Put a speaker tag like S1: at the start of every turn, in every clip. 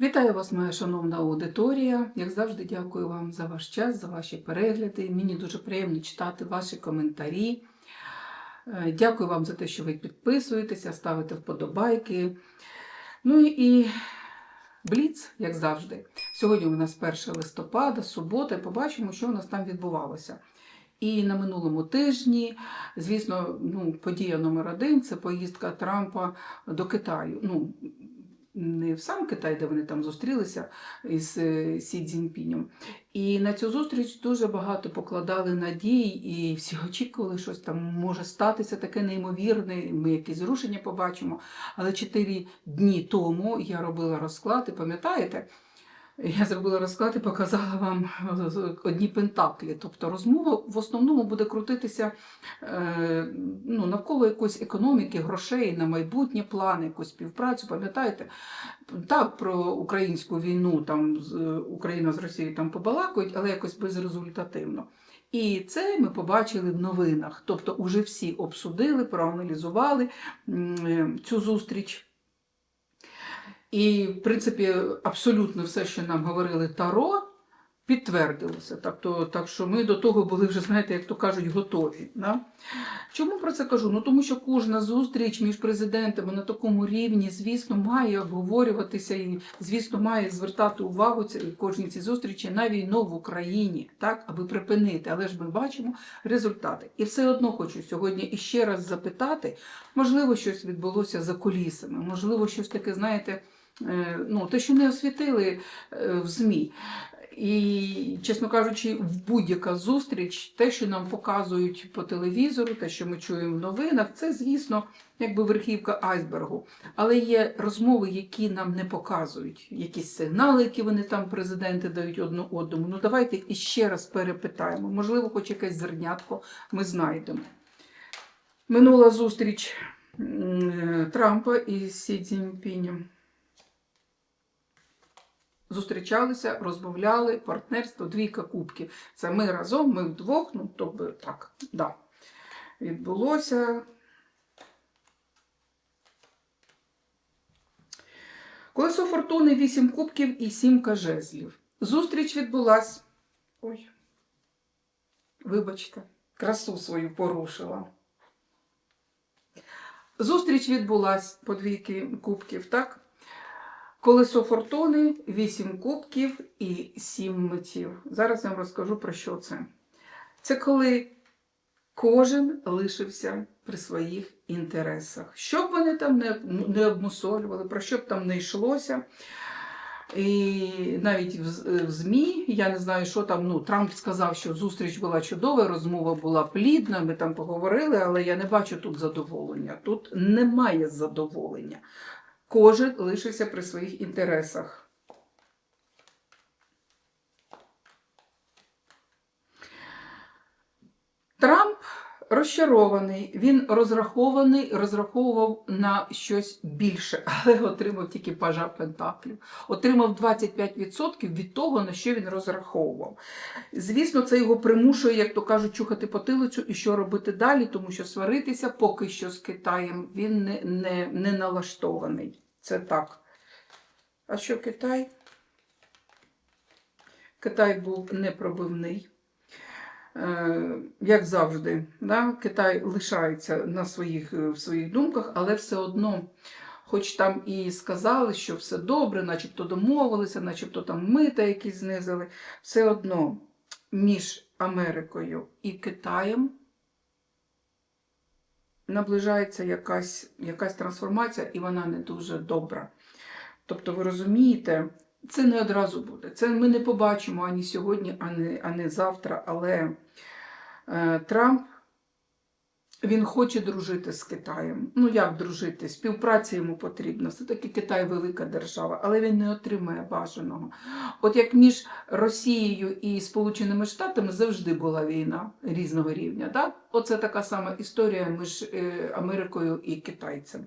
S1: Вітаю вас, моя шановна аудиторія. Як завжди, дякую вам за ваш час, за ваші перегляди. Мені дуже приємно читати ваші коментарі. Е, Дякую вам за те, що ви підписуєтеся, ставите вподобайки. Ну і бліц, як завжди. Сьогодні у нас 1 листопада, субота, і побачимо, що у нас там відбувалося. І на минулому тижні, звісно, ну, подія номер один це поїздка Трампа до Китаю. Ну, не в сам Китай, де вони там зустрілися із е, Сі Цзіньпінем. І на цю зустріч дуже багато покладали надій, і всі очікували, щось там може статися таке неймовірне. Ми якісь зрушення побачимо. Але чотири дні тому я робила розклад, і пам'ятаєте? Я зробила розклад і показала вам одні пентаклі. Тобто розмова в основному буде крутитися е, ну, навколо якоїсь економіки, грошей на майбутнє плани, якусь співпрацю. Пам'ятаєте? Так, про українську війну там е, Україна з Росією там побалакують, але якось безрезультативно. І це ми побачили в новинах. Тобто, уже всі обсудили, проаналізували е, цю зустріч. І, в принципі, абсолютно все, що нам говорили Таро, підтвердилося. Тобто, так що ми до того були вже, знаєте, як то кажуть, готові. Да? Чому про це кажу? Ну тому що кожна зустріч між президентами на такому рівні, звісно, має обговорюватися і, звісно, має звертати увагу кожній цій зустрічі на війну в Україні, так, аби припинити. Але ж ми бачимо результати. І все одно хочу сьогодні іще раз запитати, можливо, щось відбулося за кулісами, можливо, щось таке, знаєте, ну, те, що не освітили е, в ЗМІ. І, чесно кажучи, будь-яка зустріч, те, що нам показують по телевізору, те, що ми чуємо в новинах, це, звісно, якби верхівка айсбергу. Але є розмови, які нам не показують, якісь сигнали, які вони там президенти дають одну одному. Ну давайте іще раз перепитаємо. Можливо, хоч якесь зернятко ми знайдемо. Минула зустріч е, Трампа із Сі Цзіньпінем. Зустрічалися, розмовляли, партнерство, двійка кубків. Це ми разом, ми вдвох, ну тобто так, да. Відбулося. Колесо фортуни 8 кубків і 7 жезлів. Зустріч відбулась. Ой. Вибачте, красу свою порушила. Зустріч відбулась по двійки кубків, так? Колесо фортуни, 8 кубків і 7 митів. Зараз я вам розкажу про що це. Це коли кожен лишився при своїх інтересах. Що б вони там не, обмусолювали, про що б там не йшлося. І навіть в, в ЗМІ, я не знаю, що там, ну, Трамп сказав, що зустріч була чудова, розмова була плідна, ми там поговорили, але я не бачу тут задоволення. Тут немає задоволення. Кожен лишився при своїх інтересах. Трамп розчарований, він розрахований, розраховував на щось більше, але отримав тільки пажа Пентаклів. Отримав 25% від того, на що він розраховував. Звісно, це його примушує, як то кажуть, чухати потилицю і що робити далі, тому що сваритися поки що з Китаєм він не, не, не налаштований. Це так. А що Китай? Китай був непробивний. Е, Як завжди, да? Китай лишається на своїх, е, в своїх думках, але все одно, хоч там і сказали, що все добре, начебто домовилися, начебто там мита якісь знизили, все одно між Америкою і Китаєм наближається якась, якась трансформація, і вона не дуже добра. Тобто, ви розумієте, це не одразу буде. Це ми не побачимо ані сьогодні, ані, ані завтра. Але е, Трамп він хоче дружити з Китаєм. Ну як дружити? Співпраця йому потрібна. Все-таки Китай велика держава, але він не отримає бажаного. От як між Росією і Сполученими Штатами завжди була війна різного рівня. Так? Оце така сама історія між е, Америкою і китайцями.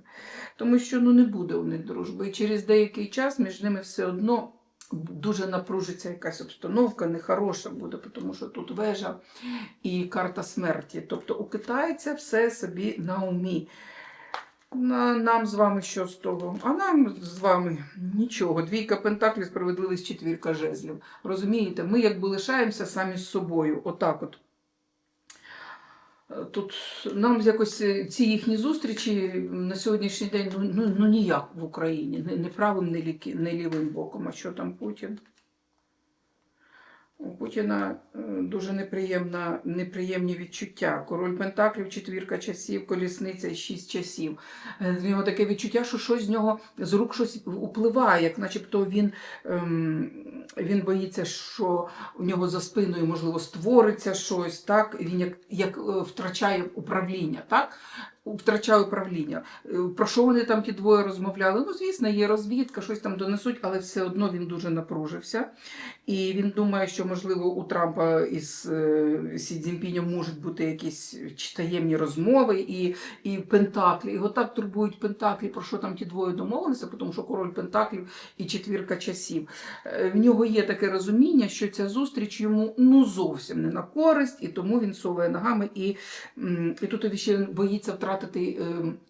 S1: Тому що ну, не буде у них дружби. І через деякий час між ними все одно дуже напружиться якась обстановка, нехороша буде, тому що тут вежа і карта смерті. Тобто у китайця все собі на умі. Нам з вами що з того? А нам з вами нічого. Двійка пентаклів, справедливість, четвірка жезлів. Розумієте, ми якби лишаємося самі з собою. Отак от. Тут нам якось е, ці їхні зустрічі на сьогоднішній день ну, ну, ну ніяк в Україні. Не, правим, не лівим боком. А що там Путін? У Путіна е, дуже неприємна, неприємні відчуття. Король Пентаклів, четвірка часів, колісниця шість часів. Е, В нього таке відчуття, що щось з нього з рук щось впливає, як начебто він, ем, він боїться, що у нього за спиною, можливо, створиться щось, так? Він як, як е, втрачає управління, так? Втрачає управління. Е, Про що вони там ті двоє розмовляли? Ну, звісно, є розвідка, щось там донесуть, але все одно він дуже напружився. І він думає, що можливо у Трампа із е, Сі Цзіньпінем можуть бути якісь таємні розмови і, і Пентаклі. Його так турбують Пентаклі, про що там ті двоє домовилися, тому що король Пентаклів і четвірка часів. Е, В нього є таке розуміння, що ця зустріч йому ну зовсім не на користь, і тому він совує ногами. І, і тут ще боїться втратити е,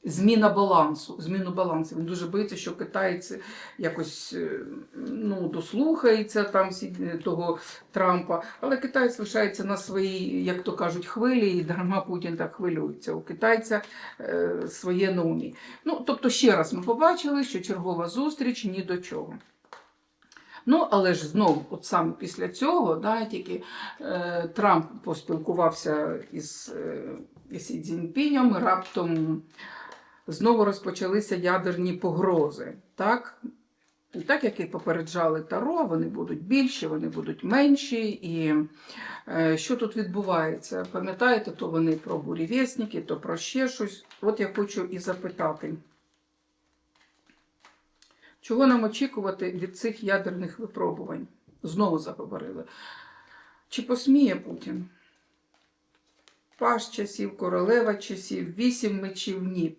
S1: зміна балансу. Зміну балансу. Він дуже боїться, що китайці якось е, ну, дослухаються там всі е, того Трампа. Але китаєць лишається на своїй, як то кажуть, хвилі, і дарма Путін так хвилюється. У китайця е, своє на умі. Ну, тобто, ще раз ми побачили, що чергова зустріч ні до чого. Ну, але ж знову, от саме після цього, да, тільки е, Трамп поспілкувався із, е, Сі Цзіньпінем, раптом знову розпочалися ядерні погрози. Так? І так як і попереджали Таро, вони будуть більші, вони будуть менші. І е, що тут відбувається? Пам'ятаєте, то вони про бурєвєсники, то про ще щось. От я хочу і запитати. Чого нам очікувати від цих ядерних випробувань? Знову заговорили. Чи посміє Путін? Паш часів, королева часів, вісім мечів ні.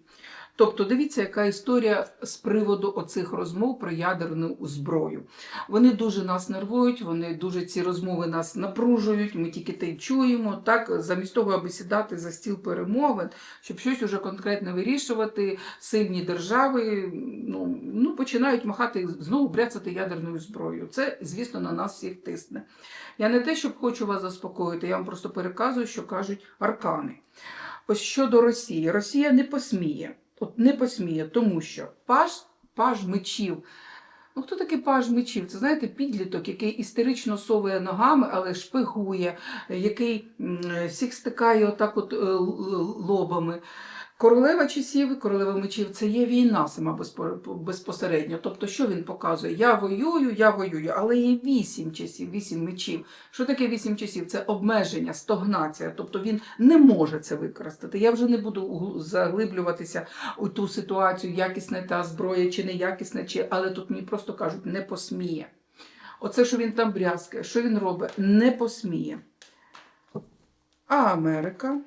S1: Тобто, дивіться, яка історія з приводу оцих розмов про ядерну зброю. Вони дуже нас нервують, вони дуже ці розмови нас напружують. Ми тільки те й чуємо. Так, замість того, аби сідати за стіл перемовин, щоб щось уже конкретно вирішувати, сильні держави ну, ну, починають махати знову бряцати ядерною зброєю. Це, звісно, на нас всіх тисне. Я не те, щоб хочу вас заспокоїти, я вам просто переказую, що кажуть аркани. Ось щодо Росії, Росія не посміє. От не посміє, тому що паж, паж мечів. Ну, хто такий паж мечів? Це знаєте, підліток, який істерично совує ногами, але шпигує, який всіх стикає отак от е, лобами. Королева часів, королева мечів це є війна сама безпосередньо. Тобто, що він показує? Я воюю, я воюю, але є вісім часів, вісім мечів. Що таке вісім часів? Це обмеження, стогнація. Тобто він не може це використати. Я вже не буду заглиблюватися у ту ситуацію, якісна та зброя чи неякісна, чи але тут мені просто кажуть, не посміє. Оце, що він там брязкає, що він робить, не посміє. А Америка?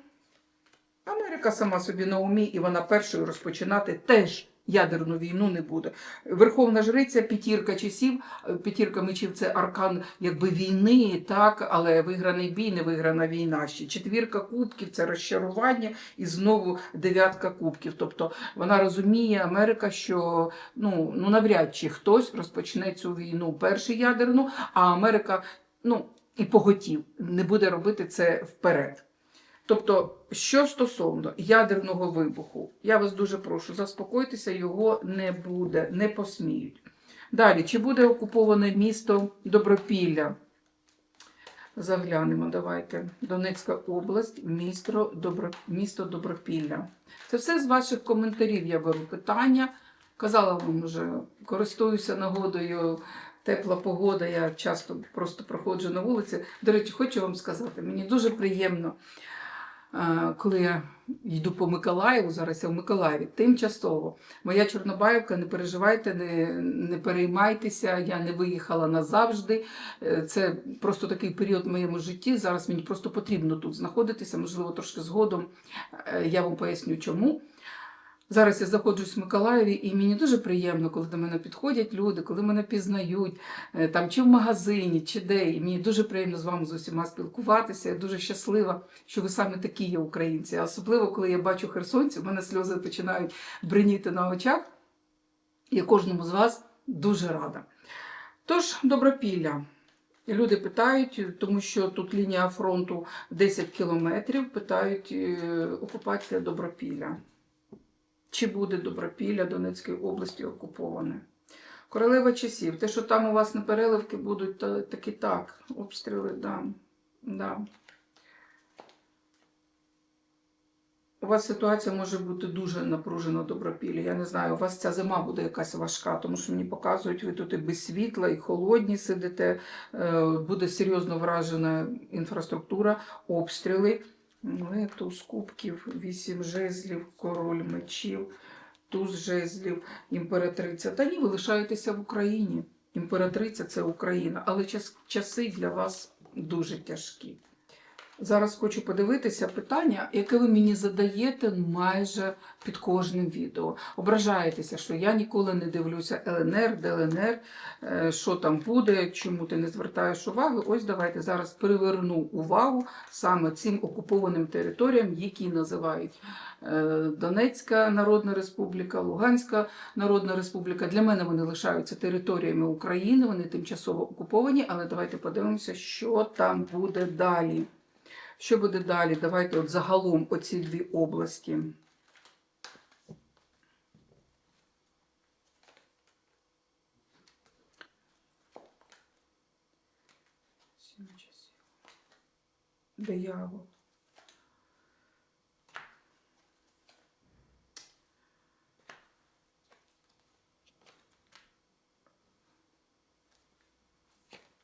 S1: Америка сама собі на умі, і вона першою розпочинати теж ядерну війну не буде. Верховна жриця, п'ятірка часів, е, п'ятірка мечів це аркан якби війни, так, але виграний бій, не виграна війна ще. Четвірка кубків це розчарування, і знову дев'ятка кубків. Тобто вона розуміє Америка, що ну, ну навряд чи хтось розпочне цю війну першу ядерну, а Америка ну, і поготів не буде робити це вперед. Тобто, що стосовно ядерного вибуху, я вас дуже прошу, заспокойтеся, його не буде, не посміють. Далі, чи буде окуповане місто Добропілля? Заглянемо, давайте. Донецька область, місто, Добро... місто Добропілля. Це все з ваших коментарів я беру питання. Казала вам вже, користуюся нагодою, тепла погода, я часто просто проходжу на вулиці. До речі, хочу вам сказати, мені дуже приємно, коли я йду по Миколаєву, зараз я в Миколаєві, тимчасово. Моя Чорнобаївка, не переживайте, не, не переймайтеся, я не виїхала назавжди. Е, Це просто такий період в моєму житті. Зараз мені просто потрібно тут знаходитися, можливо, трошки згодом е, я вам поясню чому. Зараз я знаходжусь в Миколаєві, і мені дуже приємно, коли до мене підходять люди, коли мене пізнають, е, там чи в магазині, чи де. І мені дуже приємно з вами з усіма спілкуватися. Я дуже щаслива, що ви саме такі є українці. Особливо, коли я бачу херсонців, у мене сльози починають бриніти на очах. Я кожному з вас дуже рада. Тож, добропілля. Люди питають, тому що тут лінія фронту 10 кілометрів, питають е, окупація Добропілля. Чи буде Добропілля Донецької області окуповане? Королева часів. Те, що там у вас непереливки будуть, та, так і так. Обстріли, да. да. У вас ситуація може бути дуже напружена добропілля. Я не знаю, у вас ця зима буде якась важка, тому що мені показують, ви тут і без світла, і холодні сидите, е, буде серйозно вражена інфраструктура, обстріли. Ну, туз кубків, вісім жезлів, король мечів, туз жезлів, імператриця. Та ні, ви лишаєтеся в Україні. Імператриця це Україна, але час, часи для вас дуже тяжкі. Зараз хочу подивитися питання, яке ви мені задаєте майже під кожним відео. Ображаєтеся, що я ніколи не дивлюся ЛНР, ДЛНР, е, що там буде, чому ти не звертаєш уваги. Ось давайте зараз приверну увагу саме цим окупованим територіям, які називають е, Донецька Народна Республіка, Луганська Народна Республіка. Для мене вони лишаються територіями України, вони тимчасово окуповані, але давайте подивимося, що там буде далі. Що буде далі? Давайте от загалом оці дві області. Диявол.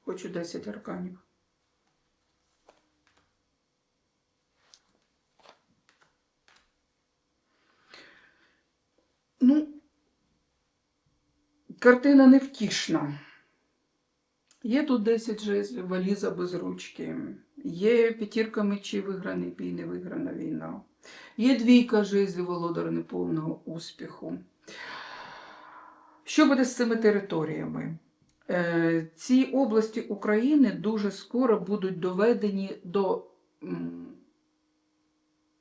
S1: Хочу 10 арканів. Картина невтішна. Є тут 10 жезлів, валіза без ручки. Є п'ятірка мечів, виграний бій, не виграна війна. Є двійка жезлів, володар неповного успіху. Що буде з цими територіями? Е, Ці області України дуже скоро будуть доведені до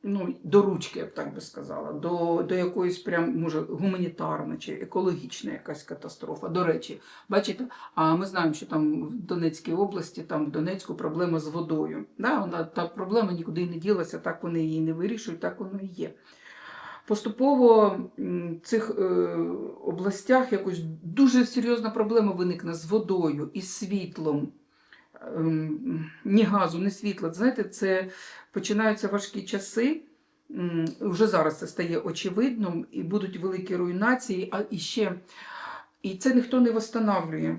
S1: ну, до ручки, я б так би сказала, до, до якоїсь прям, може, гуманітарна чи екологічна якась катастрофа. До речі, бачите, а ми знаємо, що там в Донецькій області, там в Донецьку проблема з водою. Да? Вона, та проблема нікуди не ділася, так вони її не вирішують, так воно і є. Поступово в цих е, областях якось дуже серйозна проблема виникне з водою і світлом. Ем, Ні газу, ні світла. Знаєте, це починаються важкі часи. Вже зараз це стає очевидним, і будуть великі руйнації, а і ще і це ніхто не встановлює.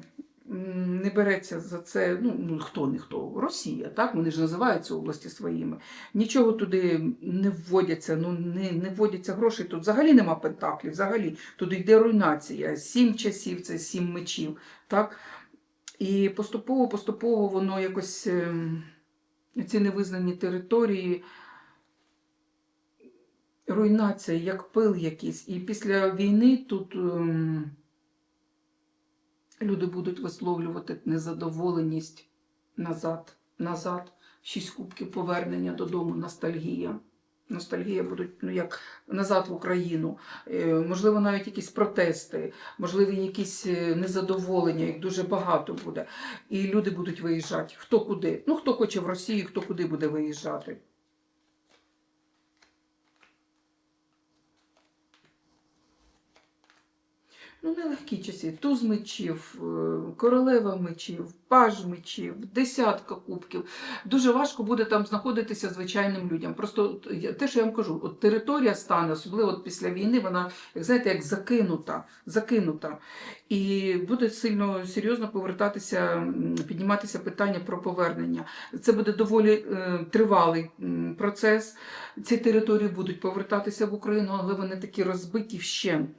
S1: Не береться за це, ну, ну хто ніхто, Росія, так? Вони ж називають ці області своїми. Нічого туди не вводяться, ну не, не вводяться грошей. Тут взагалі нема пентаклів, взагалі туди йде руйнація. Сім часів це сім мечів. Так? І поступово, поступово воно якось ем, ці невизнані території, руйнація, як пил якийсь. І після війни тут ем, люди будуть висловлювати незадоволеність назад, назад, шість кубків повернення додому, ностальгія. Ностальгія будуть ну як назад в Україну, Е, можливо, навіть якісь протести, можливо, якісь е, незадоволення, їх дуже багато буде. І люди будуть виїжджати. Хто куди? Ну, хто хоче в Росію, хто куди буде виїжджати. Ну, нелегкі часи. Туз мечів, е, королева мечів, паж мечів, десятка кубків. Дуже важко буде там знаходитися звичайним людям. Просто те, що я вам кажу, от територія стане, особливо от після війни, вона, як знаєте, як закинута, закинута. І буде сильно серйозно повертатися, підніматися питання про повернення. Це буде доволі е, тривалий процес. Ці території будуть повертатися в Україну, але вони такі розбиті вщент.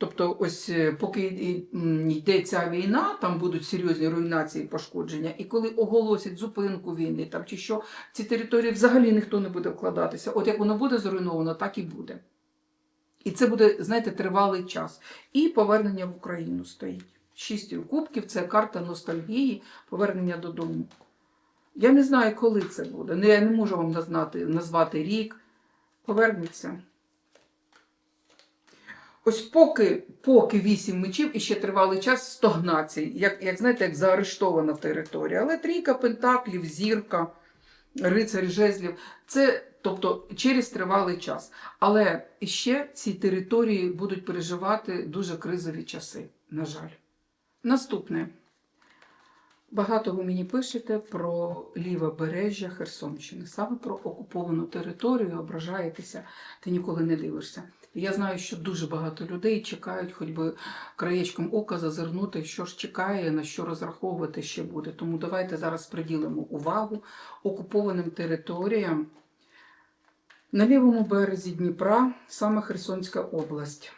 S1: Тобто, ось е, поки йде ця війна, там будуть серйозні руйнації, пошкодження. І коли оголосять зупинку війни там чи що, ці території взагалі ніхто не буде вкладатися. От як воно буде зруйновано, так і буде. І це буде, знаєте, тривалий час. І повернення в Україну стоїть. Шість кубків це карта ностальгії, повернення додому. Я не знаю, коли це буде. Ну, я не можу вам назнати, назвати рік. Повернеться. Ось поки, поки вісім мечів і ще тривалий час стогнації, як, як знаєте, як заарештована територія. Але трійка пентаклів, зірка, рицарь жезлів це тобто через тривалий час. Але ще ці території будуть переживати дуже кризові часи, на жаль. Наступне. Багато ви мені пишете про лівобережжя Херсонщини, саме про окуповану територію, ображаєтеся, ти ніколи не дивишся. Я знаю, що дуже багато людей чекають, хоч би краєчком ока зазирнути, що ж чекає, на що розраховувати ще буде. Тому давайте зараз приділимо увагу окупованим територіям на лівому березі Дніпра, саме Херсонська область.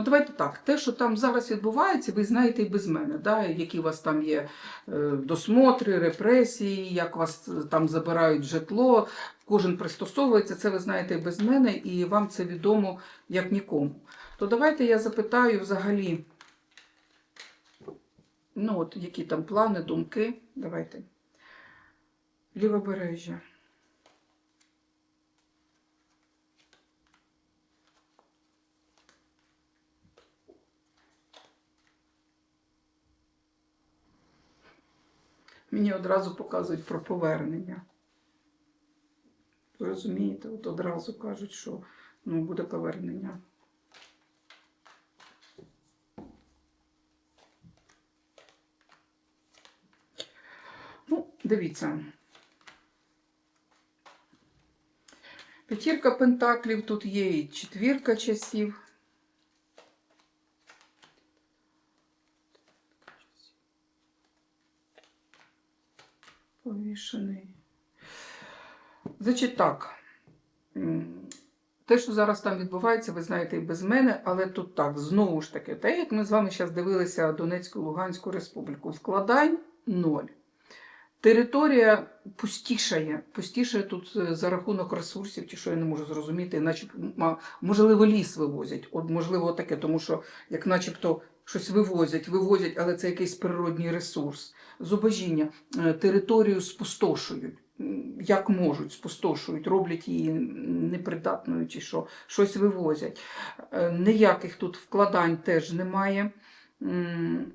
S1: Ну, давайте так. Те, що там зараз відбувається, ви знаєте і без мене, да? які у вас там є е, досмотри, репресії, як вас е, там забирають житло, кожен пристосовується, це ви знаєте і без мене, і вам це відомо як нікому. То давайте я запитаю взагалі, ну от які там плани, думки. Давайте. Лівобережжя. Мені одразу показують про повернення. Ви розумієте, от одразу кажуть, що ну, буде повернення. Ну, дивіться. П'ятірка пентаклів тут є і четвірка часів. Повішений. Значить так. Те, що зараз там відбувається, ви знаєте і без мене, але тут так, знову ж таки, те, як ми з вами зараз дивилися Донецьку Луганську республіку, вкладань ноль. Територія пустішає, пустішає тут е, за рахунок ресурсів, чи що я не можу зрозуміти, начебто, можливо, ліс вивозять. От, можливо, таке, тому що як начебто щось вивозять, вивозять, але це якийсь природній ресурс. Зубожіння, Е, територію спустошують. Як можуть, спустошують, роблять її непридатною чи що, щось вивозять. Е, Ніяких тут вкладань теж немає. Е,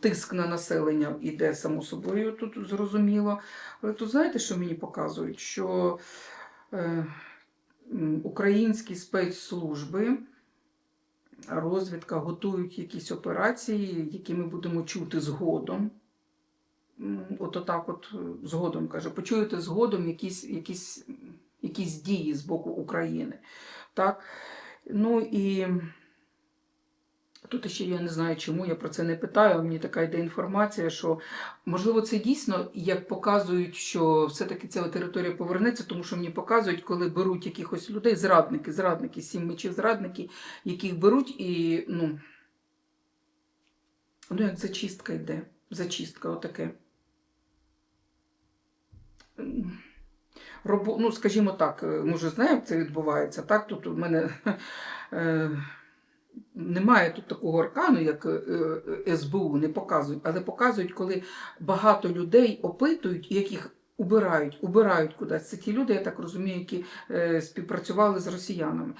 S1: Тиск на населення йде само собою, тут зрозуміло. Але тут знаєте, що мені показують? Що е, українські спецслужби, розвідка готують якісь операції, які ми будемо чути згодом. От отак от е, згодом каже, почуєте згодом якісь, якісь, якісь дії з боку України. Так? Ну і тут ще я не знаю, чому я про це не питаю. Мені така йде інформація, що можливо це дійсно, як показують, що все-таки ця територія повернеться, тому що мені показують, коли беруть якихось людей, зрадники, зрадники, сім мечів зрадники, яких беруть і ну, ну як зачистка йде. Зачистка отаке. Робо, ну, скажімо так, е, ми вже знаємо, як це відбувається. Так, тут у мене е, немає тут такого аркану, як е, е, СБУ, не показують, але показують, коли багато людей опитують, яких убирають, убирають кудись. Це ті люди, я так розумію, які е, співпрацювали з росіянами.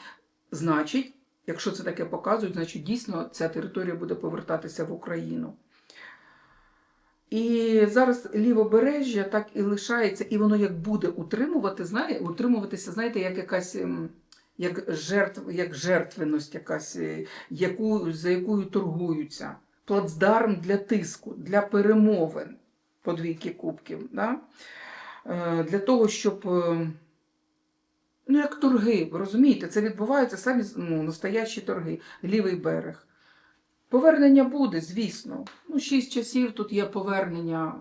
S1: Значить, якщо це таке показують, значить дійсно ця територія буде повертатися в Україну. І зараз лівобережжя так і лишається, і воно як буде утримувати, знає, утримуватися, знаєте, як якась ем, як жертв, як жертвеність, якась, е, яку, за якою торгуються. Плацдарм для тиску, для перемовин по двійки кубків. Да? Е, Для того, щоб. е, Ну, як торги, ви розумієте, це відбуваються самі ну, настоящі торги, лівий берег. Повернення буде, звісно. Ну, шість часів тут є повернення.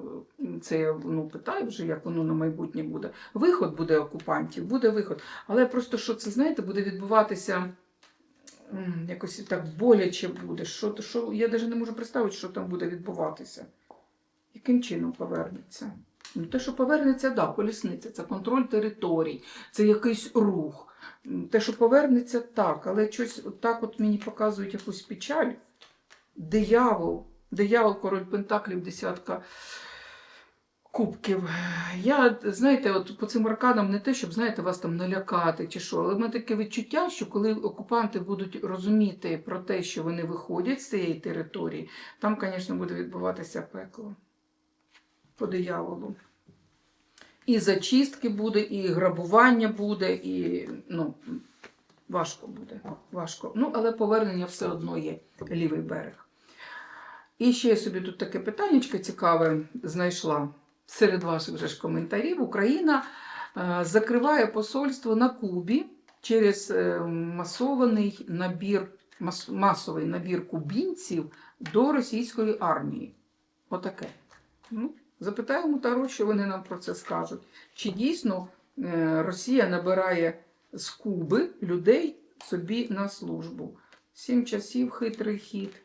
S1: Це я ну, питаю вже, як воно на майбутнє буде. Виход буде окупантів, буде виход. Але просто що це, знаєте, буде відбуватися якось так боляче буде. Що, що, я навіть не можу представити, що там буде відбуватися. Яким чином повернеться? Ну, те, що повернеться, да, колісниця, це контроль територій, це якийсь рух. Те, що повернеться, так, але щось так от мені показують якусь печаль. Диявол, диявол, король Пентаклів, десятка кубків. Я, знаєте, от по цим арканам не те, щоб знаєте, вас там налякати чи що, але в мене таке відчуття, що коли окупанти будуть розуміти про те, що вони виходять з цієї території, там, звісно, буде відбуватися пекло по дияволу. І зачистки буде, і грабування буде, і ну, важко буде. Важко. Ну, але повернення все одно є лівий берег. І ще я собі тут таке питаннячко цікаве знайшла серед ваших же ж коментарів. Україна е, закриває посольство на Кубі через е, масований набір, мас, масовий набір кубінців до російської армії. Отаке. Ну, запитаємо Таро, що вони нам про це скажуть. Чи дійсно е, Росія набирає з Куби людей собі на службу? Сім часів хитрий хід.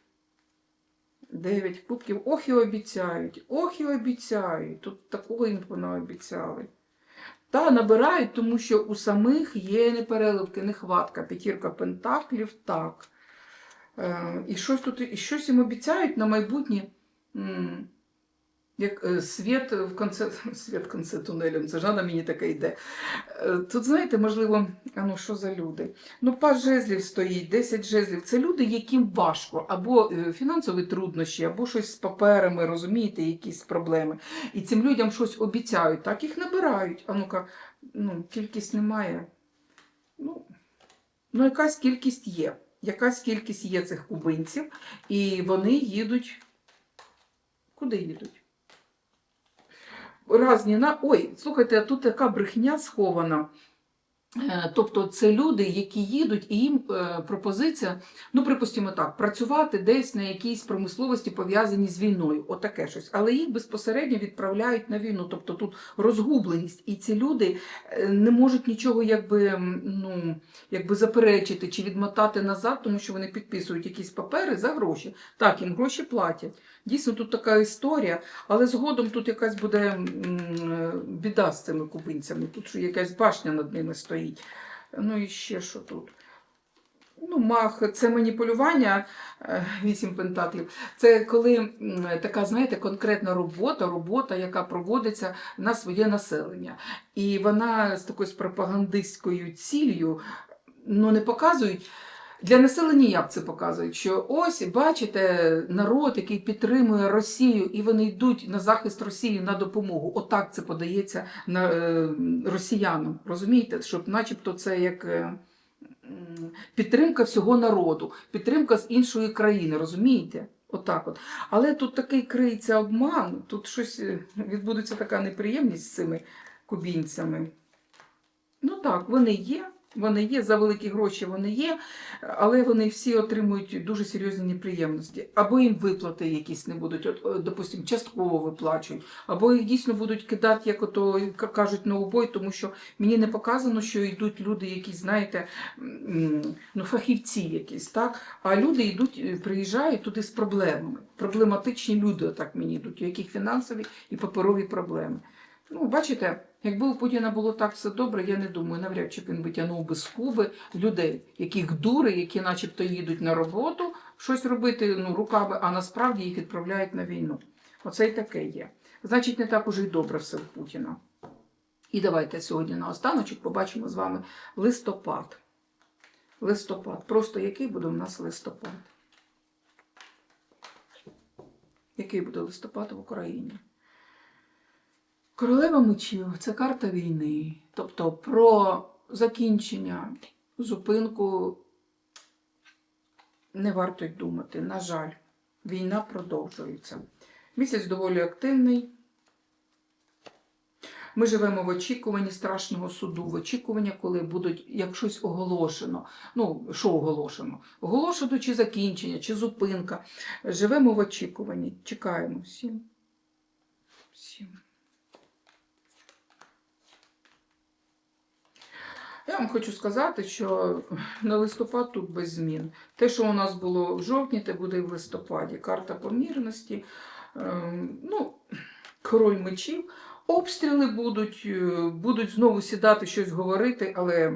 S1: Дев'ять кубків. Ох і обіцяють, ох і обіцяють. Тут такого їм понаобіцяли. Та набирають, тому що у самих є непереливки, нехватка. П'ятірка пентаклів, так. Е, і щось тут і щось їм обіцяють на майбутнє. Як е, світ в конце, світ в конце тунелем, це ж мені таке йде. Е, Тут, знаєте, можливо, а ну що за люди? Ну, пас жезлів стоїть, 10 жезлів. Це люди, яким важко, або е, фінансові труднощі, або щось з паперами, розумієте, якісь проблеми. І цим людям щось обіцяють, так їх набирають. А ну-ка, ну, кількість немає. Ну, ну, якась кількість є. Якась кількість є цих кубинців, і вони їдуть. Куди їдуть? Разні на. Ой, слухайте, а тут така брехня схована. Е, Тобто це люди, які їдуть, і їм е, пропозиція, ну, припустимо так, працювати десь на якійсь промисловості пов'язаній з війною, отаке щось. Але їх безпосередньо відправляють на війну. Тобто тут розгубленість, і ці люди е, не можуть нічого якби, ну, якби заперечити чи відмотати назад, тому що вони підписують якісь папери за гроші. Так, їм гроші платять. Дійсно, тут така історія, але згодом тут якась буде е, біда з цими кубинцями. Тут що якась башня над ними стоїть. Ну і ще що тут. Ну, мах, це маніпулювання е, вісім пентаклів. Це коли така, знаєте, конкретна робота, робота, яка проводиться на своє населення. І вона з такою пропагандистською ціллю ну, не показують. Для населення як це показують? Що ось бачите народ, який підтримує Росію, і вони йдуть на захист Росії на допомогу. Отак це подається на е, росіянам. Розумієте, щоб, начебто, це як. е, Підтримка всього народу, підтримка з іншої країни, розумієте? Отак от. Але тут такий криється обман, тут щось е, відбудеться така неприємність з цими кубінцями. Ну так, вони є. Вони є за великі гроші, вони є, але вони всі отримують дуже серйозні неприємності. Або їм виплати якісь не будуть, от, е, допустим, частково виплачують, або їх дійсно будуть кидати, як ото кажуть, на убой, тому що мені не показано, що йдуть люди, які, знаєте, ну, фахівці якісь, так? А люди йдуть, е, приїжджають туди з проблемами. Проблематичні люди, отак мені йдуть, у яких фінансові і паперові проблеми. Ну, бачите, якби у Путіна було так все добре, я не думаю, навряд чи він витягнув би з Куби людей, яких дури, які начебто їдуть на роботу, щось робити ну, руками, а насправді їх відправляють на війну. Оце й таке є. Значить, не так уже й добре все в Путіна. І давайте сьогодні на останочок побачимо з вами листопад. Листопад. Просто який буде у нас листопад? Який буде листопад в Україні? Королева мечів це карта війни. Тобто про закінчення, зупинку не варто й думати. На жаль, війна продовжується. Місяць доволі активний. Ми живемо в очікуванні страшного суду, в очікуванні, коли будуть як щось оголошено. Ну, що оголошено? Оголошено чи закінчення, чи зупинка. Живемо в очікуванні. Чекаємо. Сім. Сім. Я вам хочу сказати, що на листопад тут без змін. Те, що у нас було в жовтні, те буде і в листопаді. Карта помірності, ем, ну, король мечів. Обстріли будуть, е, будуть знову сідати щось говорити, але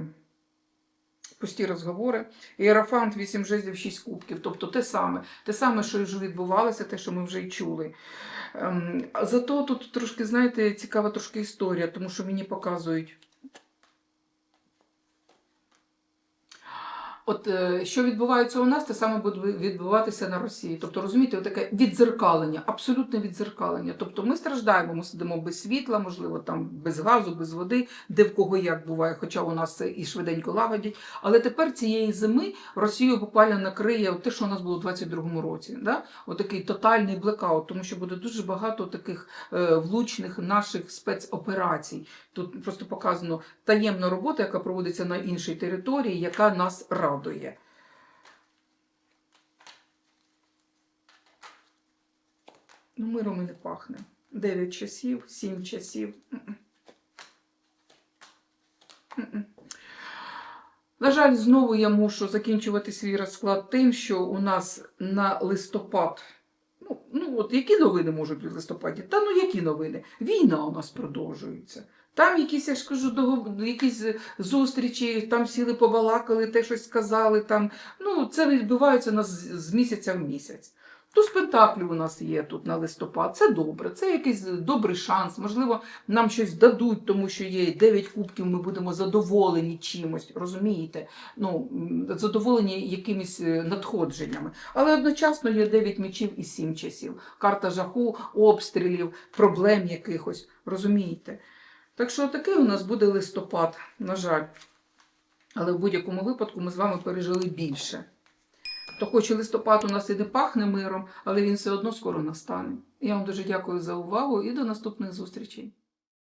S1: пусті розговори. Іерафант 8 жезлів, 6 кубків. Тобто те саме, те саме, що вже відбувалося, те, що ми вже й чули. Ем, Зато тут трошки, знаєте, цікава трошки історія, тому що мені показують. От е, що відбувається у нас, те саме буде відбуватися на Росії. Тобто, розумієте, таке відзеркалення, абсолютне відзеркалення. Тобто ми страждаємо, ми сидимо без світла, можливо, там без газу, без води, де в кого як буває, хоча у нас це і швиденько лагодять. Але тепер цієї зими Росію буквально накриє те, що у нас було у 22-му році. Да? Отакий тотальний блекаут, тому що буде дуже багато таких е, влучних наших спецоперацій. Тут просто показано таємна робота, яка проводиться на іншій території, яка нас радує. Ну, миром не пахне. Дев'ять часів, сім часів. М-м. М-м. На жаль, знову я мушу закінчувати свій розклад тим, що у нас на листопад. Ну, ну от які новини можуть бути в листопаді? Та ну які новини? Війна у нас продовжується. Там якісь, я ж кажу, якісь зустрічі, там сіли побалакали, те щось сказали. Там. Ну, це відбувається нас з місяця в місяць. Туз Пентаклів у нас є тут на листопад. Це добре, це якийсь добрий шанс. Можливо, нам щось дадуть, тому що є 9 кубків, ми будемо задоволені чимось, розумієте? Ну, задоволені якимись е, надходженнями. Але одночасно є 9 мечів і 7 часів. Карта жаху, обстрілів, проблем якихось, розумієте? Так що такий у нас буде листопад, на жаль. Але в будь-якому випадку ми з вами пережили більше. То хоч і листопад у нас і не пахне миром, але він все одно скоро настане. Я вам дуже дякую за увагу і до наступних зустрічей.